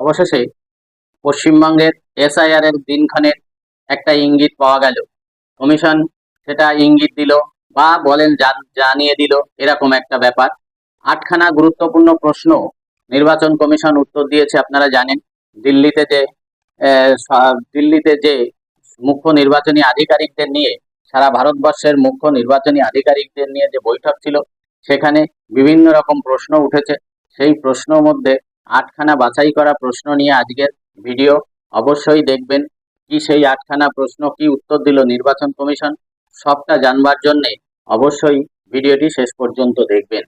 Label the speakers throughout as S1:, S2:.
S1: অবশেষে পশ্চিমবঙ্গের এসআইআর এর দিনক্ষণের একটা ইঙ্গিত পাওয়া গেল। কমিশন সেটা ইঙ্গিত দিল বা বলেন জান- জানিয়ে দিল এরকম একটা ব্যাপার। আটখানা গুরুত্বপূর্ণ প্রশ্ন নির্বাচন কমিশন উত্তর দিয়েছে, আপনারা জানেন। দিল্লিতে যে দিল্লিতে যে মুখ্য নির্বাচনী আধিকারিকদের নিয়ে, সারা ভারতবর্ষের মুখ্য নির্বাচনী আধিকারিকদের নিয়ে যে বৈঠক ছিল, সেখানে বিভিন্ন রকম প্রশ্ন উঠেছে। সেই প্রশ্ন মধ্যে আটখানা বাছাই করা প্রশ্ন নিয়ে আজকের ভিডিও। অবশ্যই দেখবেন কি সেই আটখানা প্রশ্ন, কি উত্তর দিল নির্বাচন কমিশন, সবটা জানবার জন্যে অবশ্যই ভিডিওটি শেষ পর্যন্ত দেখবেন।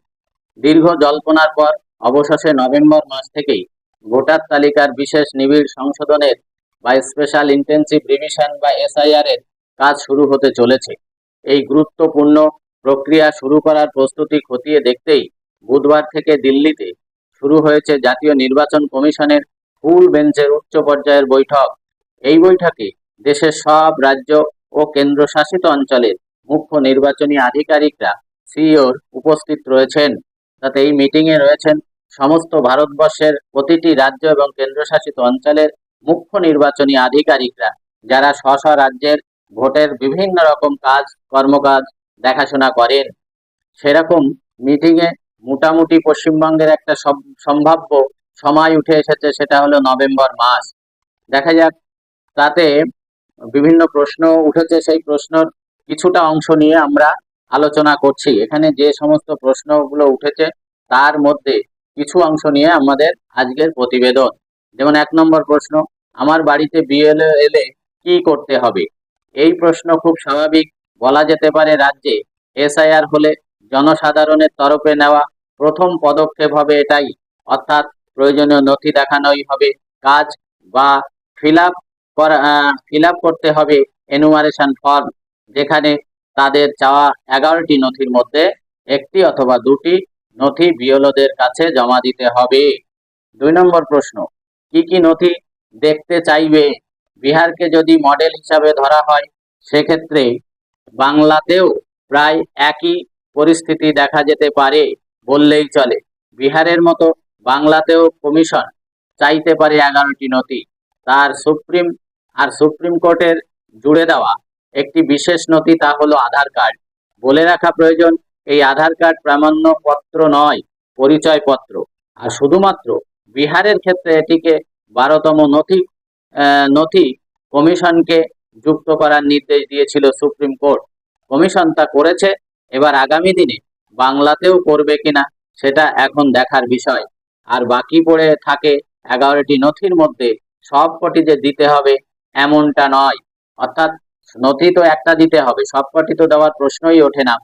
S1: দীর্ঘ জল্পনার পর অবশেষে নভেম্বর মাস থেকেই ভোটার তালিকার বিশেষ নিবিড় সংশোধনের বা স্পেশাল ইন্টেন্সিভ রিভিশন বা এসআইআর এর কাজ শুরু হতে চলেছে। এই গুরুত্বপূর্ণ প্রক্রিয়া শুরু করার প্রস্তুতি খতিয়ে দেখতেই বুধবার থেকে দিল্লিতে শুরু হয়েছে জাতীয় নির্বাচন কমিশনের ফুল বেঞ্চের উচ্চ পর্যায়ের বৈঠক। এই বৈঠকে দেশের সব রাজ্য ও কেন্দ্রশাসিত অঞ্চলের মুখ্য নির্বাচনী আধিকারিকরা সিইওর উপস্থিত রয়েছেন। তাতে এই মিটিংয়ে রয়েছেন সমস্ত ভারতবর্ষের প্রতিটি রাজ্য এবং কেন্দ্রশাসিত অঞ্চলের মুখ্য নির্বাচনী আধিকারিকরা, যারা স্ব রাজ্যের ভোটের বিভিন্ন রকম কাজ, কর্মকাজ, দেখাশোনা করেন। সেরকম মিটিংয়ে মোটামুটি পশ্চিমবঙ্গের একটা সম্ভাব্য সময় উঠে এসেছে, সেটা হলো নভেম্বর মাস। দেখা যাক, তাতে বিভিন্ন প্রশ্ন উঠেছে, সেই প্রশ্নর কিছুটা অংশ নিয়ে আমরা আলোচনা করছি। এখানে যে সমস্ত প্রশ্নগুলো উঠেছে, তার মধ্যে কিছু অংশ নিয়ে আমাদের আজকের প্রতিবেদন। যেমন এক নম্বর প্রশ্ন, আমার বাড়িতে বিএলও এলে কি করতে হবে? এই প্রশ্ন খুব স্বাভাবিক। বলা যেতে পারে, রাজ্যে এসআইআর হলে জনসাধারণের তরফে নেওয়া প্রথম পদক্ষেপ হবে এটাই। অর্থাৎ প্রয়োজনীয় নথি দেখানোই হবে, কাজ বা ফিল আপ করা ফিল আপ করতে হবে এনুমারেশন ফর্ম যেখানে তাদের চাওয়া এগারোটি নথির মধ্যে একটি অথবা দুটি নথি বিওলোদের কাছে জমা দিতে হবে। দুই নম্বর প্রশ্ন, কি কি নথি দেখতে চাইবে? বিহারকে যদি মডেল হিসাবে ধরা হয়, সেক্ষেত্রে বাংলাতেও প্রায় একই পরিস্থিতি দেখা যেতে পারে। বললেই চলে। বিহারের মতো বাংলাতেও কমিশন চাইতে পারে এগারোটি নথি। তার সুপ্রিম আর সুপ্রিম কোর্টের জুড়ে দেওয়া একটি বিশেষ নথি তা হলো আধার কার্ড। বলে রাখা প্রয়োজন, এই আধার কার্ড প্রামাণ্য পত্র নয়, পরিচয়পত্র। আর শুধুমাত্র বিহারের ক্ষেত্রে এটিকে বারোতম নথি নথি কমিশনকে যুক্ত করার নির্দেশ দিয়েছিল সুপ্রিম কোর্ট। কমিশন তা করেছে, এবার আগামী দিনে বাংলাতেও করবে কিনা সেটা এখন দেখার বিষয়। আর বাকি পড়ে থাকে এগারোটি নথির মধ্যে সবকটি যে দিতে হবে এমনটা নয়। অর্থাৎ নথি তো একটা দিতে হবে সবকটি তো দেওয়ার প্রশ্নই ওঠে না।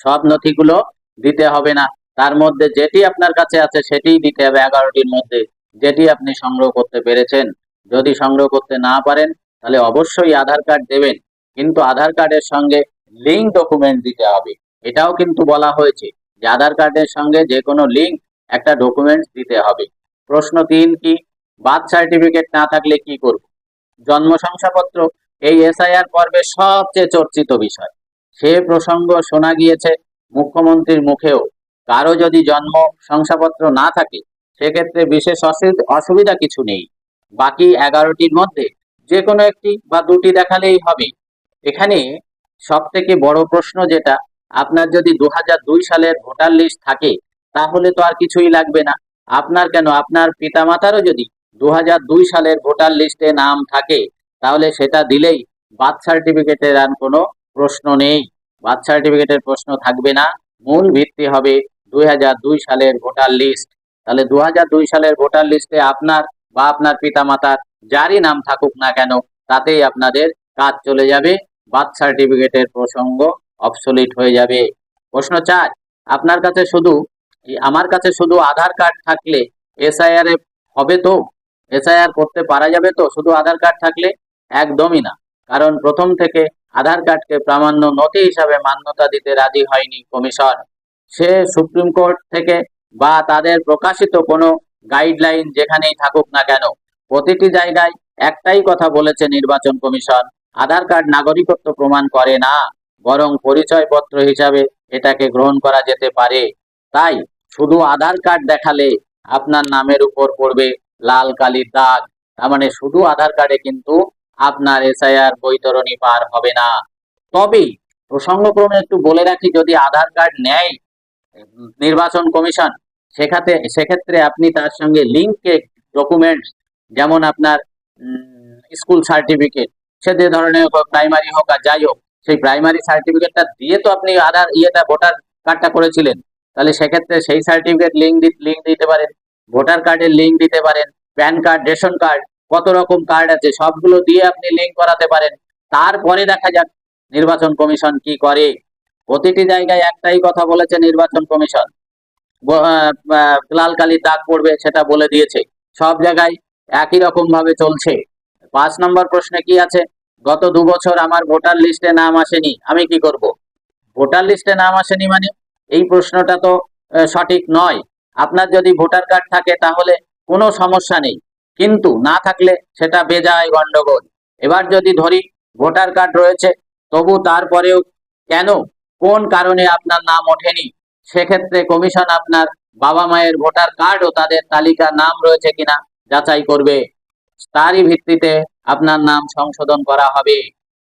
S1: সব নথিগুলো দিতে হবে না। তার মধ্যে যেটি আপনার কাছে আছে সেটিই দিতে হবে এগারোটির মধ্যে। যেটি আপনি সংগ্রহ করতে পেরেছেন। যদি সংগ্রহ করতে না পারেন, তাহলে অবশ্যই আধার কার্ড দেবেন। কিন্তু আধার কার্ডের সঙ্গে লিঙ্ক ডকুমেন্ট দিতে হবে। এটাও কিন্তু বলা হয়েছে যে আধার কার্ডের সঙ্গে যে কোনো লিঙ্ক একটা ডকুমেন্টস দিতে হবে। প্রশ্ন তিন কি বার্থ সার্টিফিকেট না থাকলে কি করব? জন্ম শংসাপত্র, এই এসআইআর পর্বের সবচেয়ে চর্চিত বিষয়। সে প্রসঙ্গ শোনা গিয়েছে মুখ্যমন্ত্রীর মুখেও। কারও যদি জন্ম শংসাপত্র না থাকে, সেক্ষেত্রে বিশেষ অসু- অসুবিধা কিছু নেই। বাকি এগারোটির মধ্যে যে কোনো একটি বা দুটি দেখালেই হবে। এখানে সব থেকে বড় প্রশ্ন যেটা আপনার যদি দু সালের ভোটার লিস্ট থাকে, তাহলে তো আর কিছুই লাগবে না। আপনার কেন? আপনার পিতামাতারও যদি দু সালের ভোটার লিস্টে নাম থাকে, তাহলে সেটা দিলেই বার্থ সার্টিফিকেটের আর কোনো প্রশ্ন নেই। বার্থ সার্টিফিকেটের প্রশ্ন থাকবে না। মূল ভিত্তি হবে দুই সালের ভোটার লিস্ট। তাহলে দু সালের ভোটার লিস্টে আপনার বা আপনার পিতামাতার যারই নাম থাকুক না কেন, তাতেই আপনাদের কাজ চলে যাবে। বার্থ সার্টিফিকেটের প্রসঙ্গ অবসলিট হয়ে যাবে। প্রশ্ন চার, আপনার কাছে শুধু আমার কাছে শুধু আধার কার্ড থাকলে এসআইআর হবে তো? এসআইআর করতে পারা যাবে তো? শুধু আধার কার্ড থাকলে? একদমই না। কারণ প্রথম থেকে আধার কার্ডকে প্রামাণ্য নথি হিসাবে মান্যতা দিতে রাজি হয়নি কমিশন। সে সুপ্রিম কোর্ট থেকে বা তাদের প্রকাশিত কোনো গাইডলাইন যেখানেই থাকুক না কেন, প্রতিটি জায়গায় একটাই কথা বলেছে নির্বাচন কমিশন, আধার কার্ড নাগরিকত্ব প্রমাণ করে না। বরং পরিচয়পত্র হিসাবে এটাকে গ্রহণ করা যেতে পারে। তাই শুধু আধার কার্ড দেখালে আপনার নামের উপর পড়বে লাল কালির দাগ। তার মানে শুধু আধার কার্ডে কিন্তু আপনার এসআইআর বৈতরণী পার হবে না। তবে প্রসঙ্গক্রমে একটু বলে রাখি, যদি আধার কার্ড নেয় নির্বাচন কমিশন, সেখাতে, সেক্ষেত্রে আপনি তার সঙ্গে লিঙ্কে ডকুমেন্টস, যেমন আপনার স্কুল সার্টিফিকেট, সে যে ধরনের প্রাইমারি হোক আর যাই হোক সেই প্রাইমারি সার্টিফিকেটটা দিয়ে তো আপনি আধার ইয়েটা ভোটার কার্ডটা করেছিলেন। তাহলে সেক্ষেত্রে সেই সার্টিফিকেট লিঙ্ক লিঙ্ক দিতে পারেন ভোটার কার্ডের লিঙ্ক দিতে পারেন প্যান কার্ড রেশন কার্ড কত রকম কার্ড আছে, সবগুলো দিয়ে আপনি লিঙ্ক করাতে পারেন। তারপরে দেখা যাক নির্বাচন কমিশন কি করে। প্রতিটি জায়গায় একটাই কথা বলেছে নির্বাচন কমিশন। লাল কালির দাগ পড়বে সেটা বলে দিয়েছে। সব জায়গায় একই রকম ভাবে চলছে। পাঁচ নম্বর প্রশ্নে কি আছে? গত দু বছর আমার ভোটার লিস্টে নাম আসেনি, আমি কি করব? ভোটার লিস্টে নাম আসেনি মানে? এই প্রশ্নটা তো সঠিক নয়। আপনার যদি ভোটার কার্ড থাকে তাহলে কোনো সমস্যা নেই। কিন্তু না থাকলে সেটা বেজায় গন্ডগোল এবার যদি ধরি ভোটার কার্ড রয়েছে, তবু তারপরেও কেন? কোন কারণে আপনার নাম ওঠেনি? সেক্ষেত্রে কমিশন আপনার বাবা মায়ের ভোটার কার্ড ও তাদের তালিকা নাম রয়েছে কিনা যাচাই করবে। তারই ভিত্তিতে আপনার নাম সংশোধন করা হবে।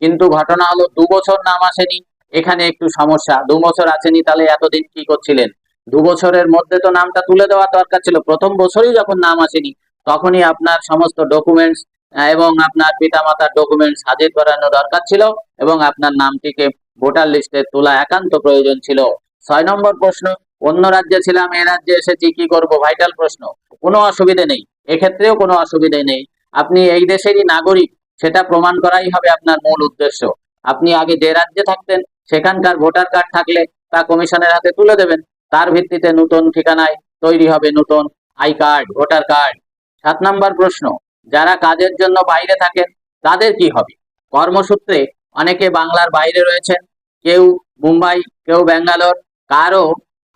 S1: কিন্তু ঘটনা হলো, দু বছর নাম আসেনি, এখানে একটু সমস্যা। দু বছর আসেনি, তাহলে এতদিন কি করছিলেন? দু বছরের মধ্যে তো নামটা তুলে দেওয়া দরকার ছিল। প্রথম বছরই যখন নাম আসেনি, তখনই আপনার সমস্ত ডকুমেন্টস এবং আপনার পিতামাতার ডকুমেন্টস হাজির করানো দরকার ছিল, এবং আপনার নামটিকে ভোটার লিস্টে তোলা একান্ত প্রয়োজন ছিল। ছয় নম্বর প্রশ্ন, অন্য রাজ্যে ছিলাম, এ রাজ্যে এসেছি, কি করব? ভাইটাল প্রশ্ন। কোনো অসুবিধে নেই। এক্ষেত্রেও কোনো অসুবিধে নেই। আপনি এই দেশেরই নাগরিক, সেটা প্রমাণ করাই হবে আপনার মূল উদ্দেশ্য। আপনি আগে যে রাজ্যে থাকতেন, সেখানকার ভোটার কার্ড থাকলে তা কমিশনের হাতে তুলে দেবেন। তার ভিত্তিতে নতুন ঠিকানায় তৈরি হবে নতুন আই কার্ড, ভোটার কার্ড। সাত নম্বর প্রশ্ন, যারা কাজের জন্য বাইরে থাকেন, তাদের কি হবে? কর্মসূত্রে অনেকে বাংলার বাইরে রয়েছেন। কেউ মুম্বাই, কেউ ব্যাঙ্গালোর কারও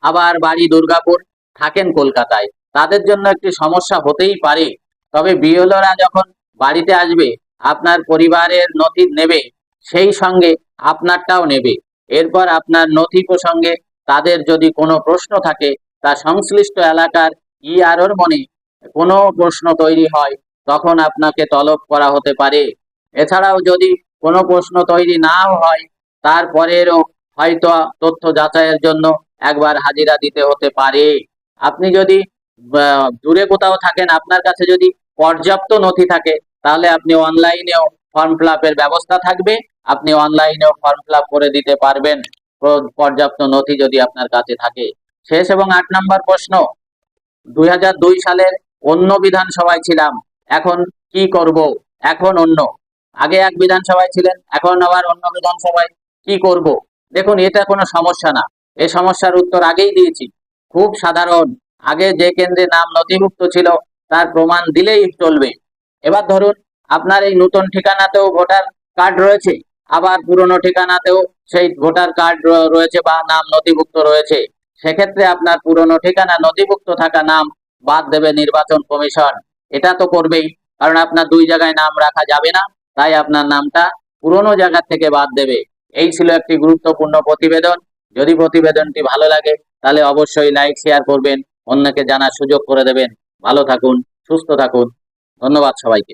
S1: আবার বাড়ি দুর্গাপুর, থাকেন কলকাতায়। তাদের জন্য একটি সমস্যা হতেই পারে। তবে বিএলওরা যখন বাড়িতে আসবে, আপনার পরিবারের নথি নেবে, সেই সঙ্গে আপনারটাও নেবে। এরপর আপনার নথি প্রসঙ্গে তাদের যদি কোনো প্রশ্ন থাকে, তা সংশ্লিষ্ট এলাকার ইআরওর মনে কোনো প্রশ্ন তৈরি হয়, তখন আপনাকে তলব করা হতে পারে। এছাড়াও যদি কোনো প্রশ্ন তৈরি নাও হয়, তারপরেরও হয়তো তথ্য যাচাইয়ের জন্য একবার হাজিরা দিতে হতে পারে। আপনি যদি দূরে কোথাও থাকেন, আপনার কাছে যদি পর্যাপ্ত নথি থাকে, তাহলে আপনি অনলাইনেও ফর্ম ফিল ব্যবস্থা থাকবে। আপনি অনলাইনেও ফর্ম ফিল করে দিতে পারবেন পর্যাপ্ত নথি যদি আপনার কাছে থাকে। শেষ এবং আট নম্বর প্রশ্ন। দুই হাজার দুই সালের অন্য বিধানসভায় ছিলাম, এখন কি করব? এখন অন্য। আগে এক বিধানসভায় ছিলেন, এখন আবার অন্য বিধানসভায় কি করব? দেখুন, এটা কোনো সমস্যা না। এ সমস্যার উত্তর আগেই দিয়েছি। খুব সাধারণ। আগে যে কেন্দ্রে নাম নথিভুক্ত ছিল তার প্রমাণ দিলেই চলবে। এবার ধরুন, আপনার এই নতুন ঠিকানাতেও ভোটার কার্ড রয়েছে, আবার পুরনো ঠিকানাতেও সেই ভোটার কার্ড রয়েছে বা নাম নথিভুক্ত রয়েছে। সেক্ষেত্রে আপনার পুরনো ঠিকানা নথিভুক্ত থাকা নাম বাদ দেবে নির্বাচন কমিশন। এটা তো করবেই, কারণ আপনার দুই জায়গায় নাম রাখা যাবে না, তাই আপনার নামটা পুরনো জায়গা থেকে বাদ দেবে। এই ছিল একটি গুরুত্বপূর্ণ প্রতিবেদন। যদি প্রতিবেদনটি ভালো লাগে, তাহলে অবশ্যই লাইক, শেয়ার করবেন, অন্যকে জানার সুযোগ করে দেবেন। ভালো থাকুন। সুস্থ থাকুন। ধন্যবাদ সবাইকে।